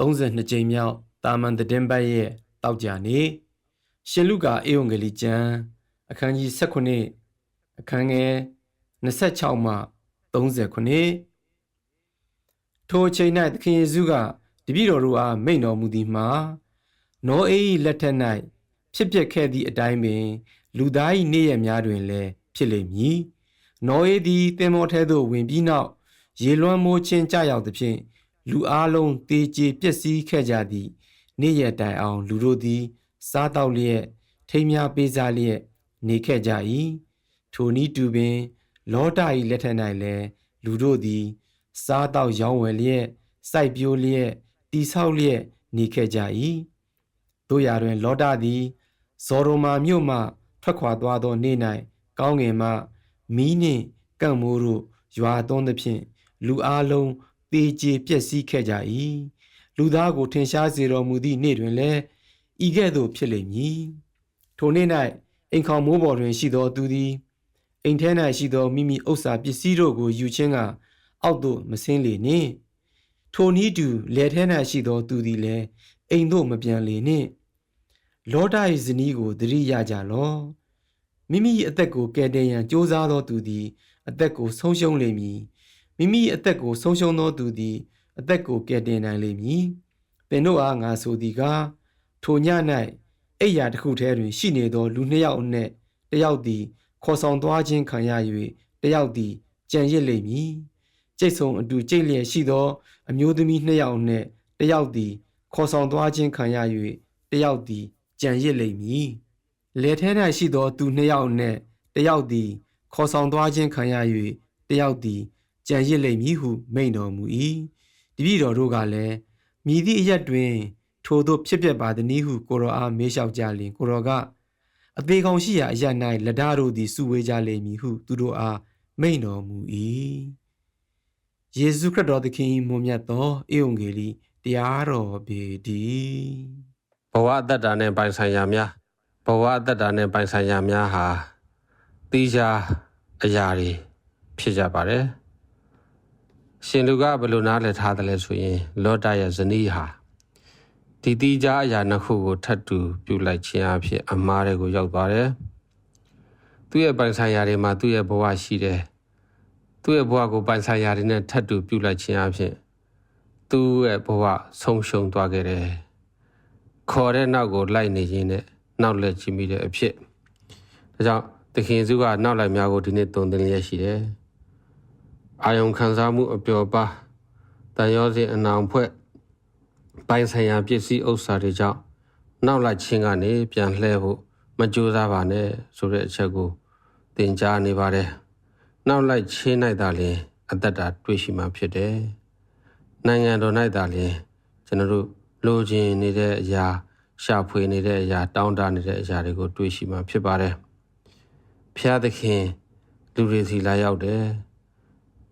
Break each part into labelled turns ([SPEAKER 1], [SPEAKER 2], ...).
[SPEAKER 1] 32ကြိမ်မြောက်တာမန်သတင်းပတ်ရဲ့တောက်ကြနေရှင်လုကာအေဝံဂေလိကျမ်းအခန်းကြီး18အခန်းငယ်26မှ39ထိုအချိန်၌သခင်ယေရှုကတပည့်တော်တို့အားမိန့်တော်မူသည်မှာနောအေ၏လက်ထက်၌ဖြစ်ပျက်ခဲ့သည့်အတိုင်းပင် လူသား၏နေ့ရက်များတွင်လည်းဖြစ်လိမ့်မည်နောအေသည်တင်မောထဲသို့ဝင်ပြီးနောက်ရေလွှမ်းမိုးခြင်းကြောက်သဖြင့် လူအလုံးတေကျေပျက်စီးခဲ့ကြသည့်နေ့ရက်တိုင်အောင်လူတို့သည် စားတောက်လျက်ထိမ်းများပေးစားလျက်နေခဲ့ကြ၏ထိုနည်းတူပင် လောတာ၏လက်ထက်၌လည်းလူတို့သည် စားတောက်ရောင်းဝယ်လျက်စိုက်ပျိုးလျက်တိဆောက်လျက်နေခဲ့ကြ၏တို့ရာတွင် လောတာသည်ဇော်ရိုမာမြို့မှ ထွက်ခွာသွားသောနေ့၌ကောင်းငင်မှမီးနှင့်ကန့်မိုးတို့ရွာသွန်းသဖြင့်လူအလုံး တေကျေပျက်စီးခဲ့ကြ၏လူသားကိုထင်ရှားစေတော်မူသည့်နေ့တွင်လည်းဤကဲ့သို့ဖြစ်လိမ့်မည်ထိုနေ့၌အိမ်ခေါင်မိုးပေါ်တွင်ရှိသောသူသည်အိမ်ထဲ၌ရှိသောမိမိဥစ္စာပစ္စည်းတို့ကိုယူခြင်းကအောက်သို့မဆင်းလေနှင့်ထိုနည်းတူလယ်ထဲ၌ရှိသောသူသည်လည်းအိမ်သို့မပြန်လေနှင့်လောဒ၏ဇနီးကိုသတိရကြလော့မိမိအသက်ကိုကယ်တင်ရန်ကြိုးစားသောသူသည် အသက်ကိုဆုံးရှုံးလိမ့်မည် မိမိအသက်ကိုဆုံးရှုံးသောသူသည် အသက်ကိုကယ်တင်နိုင်လိမ့်မည်သင်တို့အားငါဆိုသည်ကားထိုည၌အိယာတစ်ခုထဲတွင်ရှိနေသော လူနှစ်ယောက်အနက်တယောက်သည်ခေါ်ဆောင်သွားခြင်းခံရ၍တယောက်သည်ကြံရစ်လိမ့်မည်ကျိတ်ဆုံအတူကျိတ်လျက်ရှိသော အမျိုးသမီးနှစ်ယောက်အနက်တယောက်သည်ခေါ်ဆောင်သွားခြင်းခံရ၍တယောက်သည်ကြံရစ်လိမ့်မည်လက်ထဲ၌ရှိသောသူနှစ်ယောက်အနက်တယောက်သည်ခေါ်ဆောင်သွားခြင်းခံရ၍တယောက်သည် ကြံရစ်လိမ့်မည်ဟုမိန့်တော်မူ၏တပည့်တော်တို့ကလည်းမြည်သည့်အရက်တွင် ထိုသို့ဖြစ်ပျက်ပါသည်နည်းဟုကိုရောအားမေးလျှောက်ကြလျင်ကိုရောကအသေးကောင်ရှိရာအရက်၌လက်ဓာတို့သည်စုဝေးကြလိမ့်မည်ဟုသူတို့အားမိန့်တော်မူ၏ယေရှုခရစ်တော်သခင်၏မွန်မြတ်သောဧဝံဂေလိတရားတော်ပေတည်း
[SPEAKER 2] ဘဝအတ္တတာနဲ့ပိုင်ဆိုင်ရာများဘဝအတ္တတာနဲ့ပိုင်ဆိုင်ရာများဟာတိကျအရာတွေဖြစ်ကြပါတယ် ရှင်လူကဘယ်လိုနားလည်ထားတယ်လဲဆိုရင် လောတရဲ့ဇနီးဟာဒီတိကျအရာနှစ်ခုကိုထပ်တူပြုလိုက်ခြင်းအဖြစ်အမားတွေကိုရောက်သွားတယ်သူ့ရဲ့ပိုင်ဆိုင်ရာတွေမှာသူ့ရဲ့ဘဝရှိတယ်သူ့ရဲ့ဘဝကိုပိုင်ဆိုင်ရာတွေနဲ့ထပ်တူပြုလိုက်ခြင်းအဖြစ်သူ့ရဲ့ဘဝဆုံးရှုံးသွားခဲ့တယ်ခေါ်တဲ့နောက်ကိုလိုက်နေရင်းနဲ့နောက်လက်ချီမိတဲ့အဖြစ်ဒါကြောင့်သခင်စုကနောက်လိုက်များကိုဒီနေ့တုံတင်လျက်ရှိတယ် အာယုံခံစားမှုအပျော်ပါတန်ရောစဉ်အနောင်ဖွဲ့ပိုင်ဆိုင်ရာပစ္စည်းဥစ္စာတွေကြောင့်နောက်လိုက်ခြင်းကနေပြန်လှဲဖို့မကြိုးစားပါနဲ့ဆိုတဲ့အချက်ကိုသင်ကြားနေပါတယ်နောက်လိုက်ချင်း၌သာလျှင်အသက်တာတွေ့ရှိမှဖြစ်တယ်နိုင်ငံတော်၌သာလျှင်ကျွန်တော်တို့လိုချင်နေတဲ့အရာရှာဖွေနေတဲ့အရာတောင်းတနေတဲ့အရာတွေကိုတွေးရှိမှဖြစ်ပါတယ်။ဖျားသခင်လူတွေစီလာရောက်တယ်။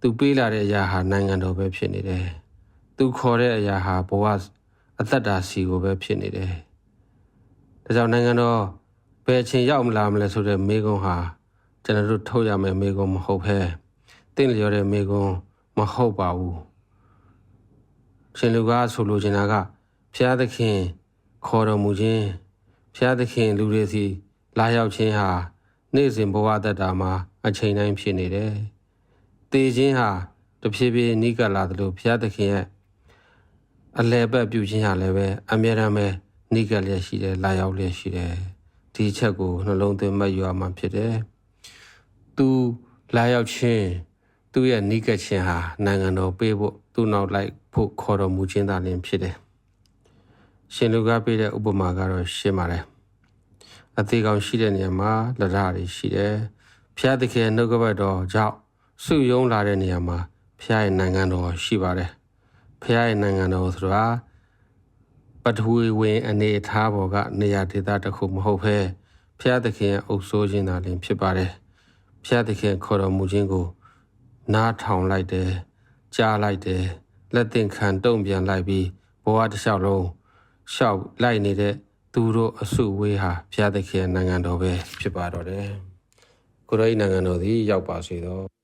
[SPEAKER 2] သူပေးလာတဲ့အရာဟာနိုင်ငံတော်ပဲဖြစ်နေတယ်။သူခေါ်တဲ့အရာဟာဘဝအသက်တာစီကိုပဲဖြစ်နေတယ်။ဒါကြောင့်နိုင်ငံတော်ဘယ်အချိန်ရောက်မလာမလဲဆိုတဲ့မေကွန်းဟာကျွန်တော်တို့ထုတ်ရမယ့်မေကွန်းမဟုတ်ဘဲတင့်လျော်တဲ့မေကွန်းမဟုတ်ပါဘူး။ရှင်လူကဆိုလိုချင်တာကဖျားသခင်ခေါ်တော်မူခြင်းဖျားသခင်လူတွေစီလာရောက်ခြင်းဟာနေ့စဉ်ဘဝတတမှာအချိန်တိုင်းဖြစ်နေတယ်။ တေခြင်းဟာတဖြည်းဖြည်းနိကလာသလိုဖျားသခင်ရဲ့အလဲပတ်ပြုခြင်းဟာလည်းပဲအမြဲတမ်းပဲနိကလျက်ရှိတယ်လာရောက်လျက်ရှိတယ်။ဒီချက်ကိုနှလုံးသွင်းမှတ်ယူရမှာဖြစ်တယ်။သူလာရောက်ခြင်းသူ့ရဲ့နိကခြင်းဟာနိုင်ငံတော်ပေးဖို့သူ့နောက်လိုက်ဖို့ခေါ်တော်မူခြင်းသာလျှင်ဖြစ်တယ်။ရှင်လူကပေးတဲ့ဥပမာကတော့ရှင်းပါတယ်အသေးကောင်ရှိတဲ့နေရာမှာလက်ရတွေရှိတယ်ဖျားသခင်နှုတ်ကပတ်တော်ကြောင့် စုယုံလာတဲ့နေရာမှာဖျားရဲ့နိုင်ငံတော်ရှိပါတယ်ဖျားရဲ့နိုင်ငံတော်ဆိုတာပထဝီဝင်အနေအထားပေါ်ကနေရာဒေသတစ်ခုမဟုတ်ဘဲဖျားသခင်ရဲ့အုပ်စိုးခြင်းသာလျှင်ဖြစ်ပါတယ်ဖျားသခင်ခေါ်တော်မူခြင်းကို နားထောင်လိုက်တယ်ကြားလိုက်တယ်လက်သင်ခံတုံ့ပြန်လိုက်ပြီးဘဝတစ်လျှောက်လုံးရှောက်လိုက်နေတဲ့သူတို့အစုဝေးဟာဘုရားသခင်နိုင်ငံတော်ပဲဖြစ်ပါတော့တယ်ကိုရိုဤနိုင်ငံတော်သည်ရောက်ပါစေတော့